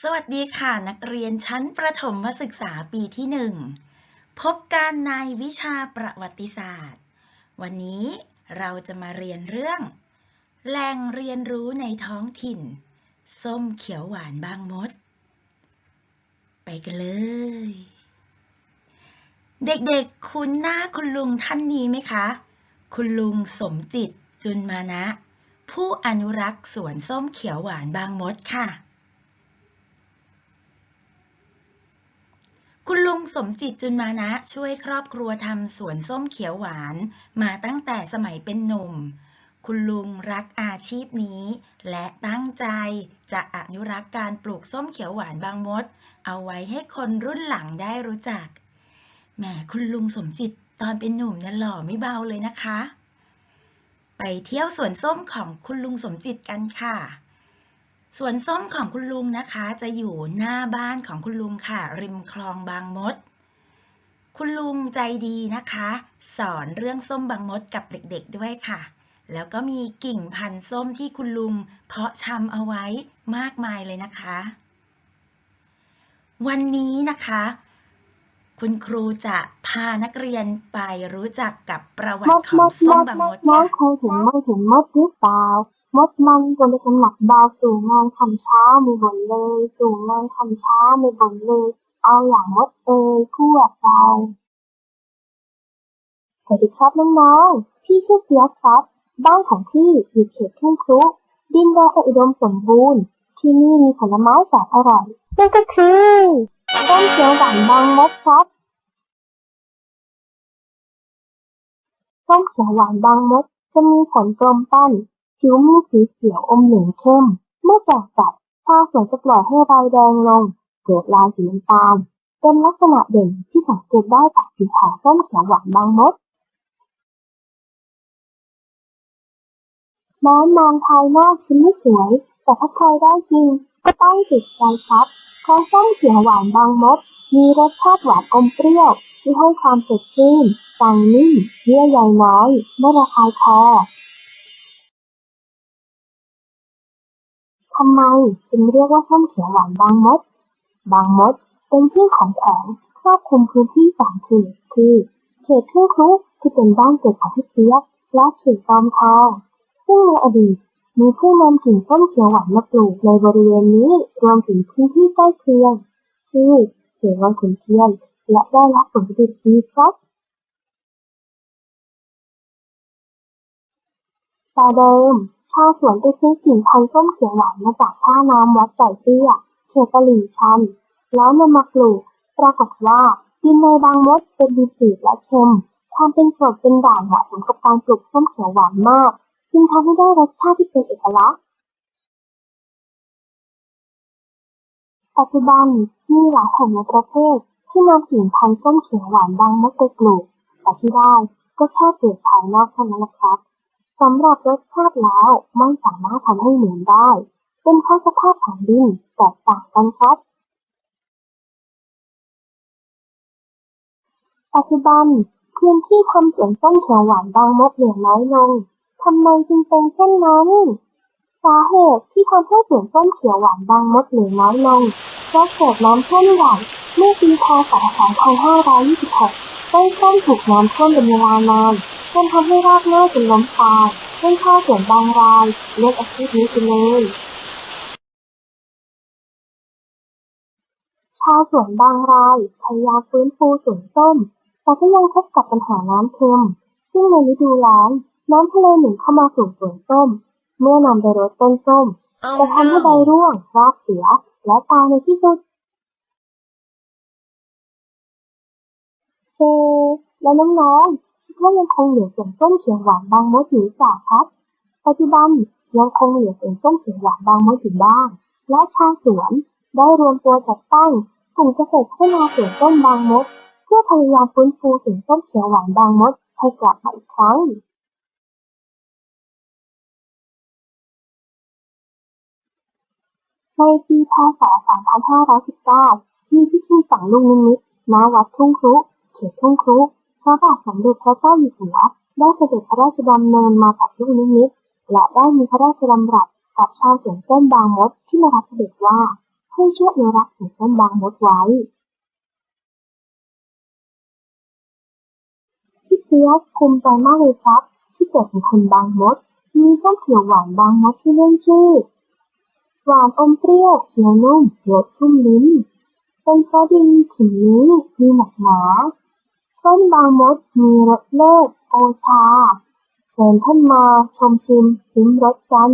สวัสดีค่ะนักเรียนชั้นประถมศึกษาปีที่หนึ่งพบกันในวิชาประวัติศาสตร์ วันนี้เราจะมาเรียนเรื่อง แหล่งเรียนรู้ในท้องถิ่น ส้มเขียวหวานบางมด ไปกันเลย เด็กๆ คุ้นหน้าคุณลุงท่านนี้ไหมคะ คุณลุงสมจิตจุนมานะ ผู้อนุรักษ์สวนส้มเขียวหวานบางมดค่ะ คุณลุ งสมจิตจุนมานะช่วยครอบครัวทำสวนส้มเขียวหวาน มาตั้งแต่สมัยเป็นหนุ่ม คุณลุงรักอาชีพนี้ และตั้งใจจะอนุรักษ์การปลูกส้มเขียวหวานบางมด เอาไว้ให้คนรุ่นหลังได้รู้จัก แหมคุณลุงสมจิตตอนเป็นหนุ่มเนี่ยหล่อไม่เบาเลยนะคะ ไปเที่ยวสวนส้มของคุณลุงสมจิตกันค่ะ สวนส้มของคุณลุงนะคะ จะอยู่หน้าบ้านของคุณลุงค่ะ ริมคลองบางมด คุณลุงใจดีนะคะ สอนเรื่องส้มบางมดกับเด็กๆด้วยค่ะ แล้วก็มีกิ่งพันธุ์ส้มที่คุณลุง เพาะชำเอาไว้มากมายเลยนะคะ วันนี้นะคะ คุณครูจะพานักเรียนไปรู้จักกับประวัติของส้มบางมดดน้อค่ะงเคยเห็นไม่เห็นมดหรือเปล่า มดมันจะเล็นหนักเบาสู่งานทำเช้าไม่บ่นเลย สู่งานทำเช้าไม่บ่นเลย เอาอย่างมดเอ่ยพวกเราสวัสดีครับน้องๆพี่ชื่อเฟียครับ บ้านของพี่อยู่เขตทุ่งครุดินแดนอุดมสมบูรณ์ ที่นี่มีผลไม้แสนอร่อยนั่นก็คือต้นเขียวหวานบางมดครับส้มเขียวหวานบางมดจะมีผลกลมปั้น ผิวมีสีเขียวอมเหลืองเข้ม เมื่อแก่จัดชาสวนจะปล่อยให้ใบแดงลง เกิดลายสีน้ำตาล เป็นลักษณะเด่นที่สังเกตได้จากผิวของส้มเขียวหวานบางมด น้ำมองภายนอกคือไม่สวย แต่ถ้าใครได้จริงก็ต้องติดใจครับเพราะส้มเขียวหวานบางมด มีรสชาติหวานอมเปรี้ยว ที่ให้ความสดชื่นตังนิ่มเยื่อใยน้อย ไม่ระคายคอำไมจึงเรียกว่าส้มเขียวหวานบางมด บางมดเป็นชื่อของแขวงครอบคลุมพื้นที่สามเขตคือเขตทุ่งครุที่เป็นบ้านเกิดของพี่เปียกและเขตจอมทองซึ่งในอดีตมีผู้นำกิ่งส้มเขียวหวานมาปลูกในบริเวณนี้รวมถึงพื้นที่ใกล้เคียงคือเขตวังขุนเทียนและได้รับผลผลิตดีครับแต่เดิม ชาวสวนไปซื้อกิ่งพันธุ์ส้มเขียวหวานมาจากท่าน้ำวัดไก่เตี้ยเขตตลิ่งชัน แล้วนำมาปลูก ปรากฏว่าดินในบางมดเป็นดินจืดและเค็ม ความเป็นกรดเป็นด่างเหมาะสมกับการปลูกส้มเขียวหวานมาก จึงทำให้ได้รสชาติที่เป็นเอกลักษณ์ ปัจจุบันมีหลายแห่งในประเทศที่นำกิ่งพันธุ์ส้มเขียวหวานบางมดไปปลูกแต่ที่ได้ก็แค่เปลือกภายนอกเท่านั้นแหละครับ สำหรับรสชาติแล้วไม่สามารถทำให้เหมือนได้ เป็นเพราะสภาพของดินแตกต่างกันครับ ปัจจุบันพื้นที่ทำสวนส้มเขียวหวานบางมดเหลือน้อยลงทำไมจึงเป็นเช่นนั้น สาเหตุที่ทำให้สวนส้มเขียวหวานบางมดเหลือน้อยลงเพราะเกิดน้ำท่วมใหญ่เมื่อปีพศ 2526 ต้นส้มถูกน้ำท่วมเป็นเวลานาน จนทำให้รากเน่าจนล้มตายจนชาวสวนบางรายเลิกอาชีพนี้ไปเลยชาวสวนบางรายพยายามฟื้นฟูสวนส้ม แต่ก็ยังพบกับปัญหาน้ำเค็ม ซึ่งในฤดูแล้งน้ำทะเลหนุนเข้ามาสู่สวนส้ม เมื่อนำไปรดต้นส้มจะทำให้ใบร่วงรากเสีย และตายในที่สุดเจแล้วน้องๆ คิดว่ายังคงเหลือสวนส้มเขียวหวานบางมดอยู่จ่าครับ ปัจจุบันยังคงเหลือสวนส้มเขียวหวานบางมดอยู่บ้าง และชาวสวนได้รวมตัวจัดตั้งกลุ่มเกษตรพัฒนาสวนส้มบางมด เพื่อพยายามฟื้นฟูสวนส้มเขียวหวานบางมดให้กลับมาอีกครั้งในปีพศ 2519 มีพิธีฝังลูกนิมิตณวัดทุ่งครุ เขตทุ่งครุ พระบาทสมเด็จพระเจ้าอยู่หัวได้เสด็จพระราชดำเนินมากับลูกนิมิตและได้มีพระราชดำรัสกับชาวสวนส้มบางมดที่มารับเสด็จว่าให้ช่วยอนุรักษ์สวนส้มบางมดไว้พี่เปียกภูมิใจมากเลยครับ ที่เกิดเป็นคนบางมด มีส้มเขียวหวานบางมดที่เล่นชื่อหวานอมเปรี้ยวเขียวนุ่มรสชุ่มลิ้นเป็นเพราะดินถิ่นนี้มีหนักหนา ส้นบางมดมีรสเลิศโอชา เชิญท่านมาชมชิมลิ้มรสกัน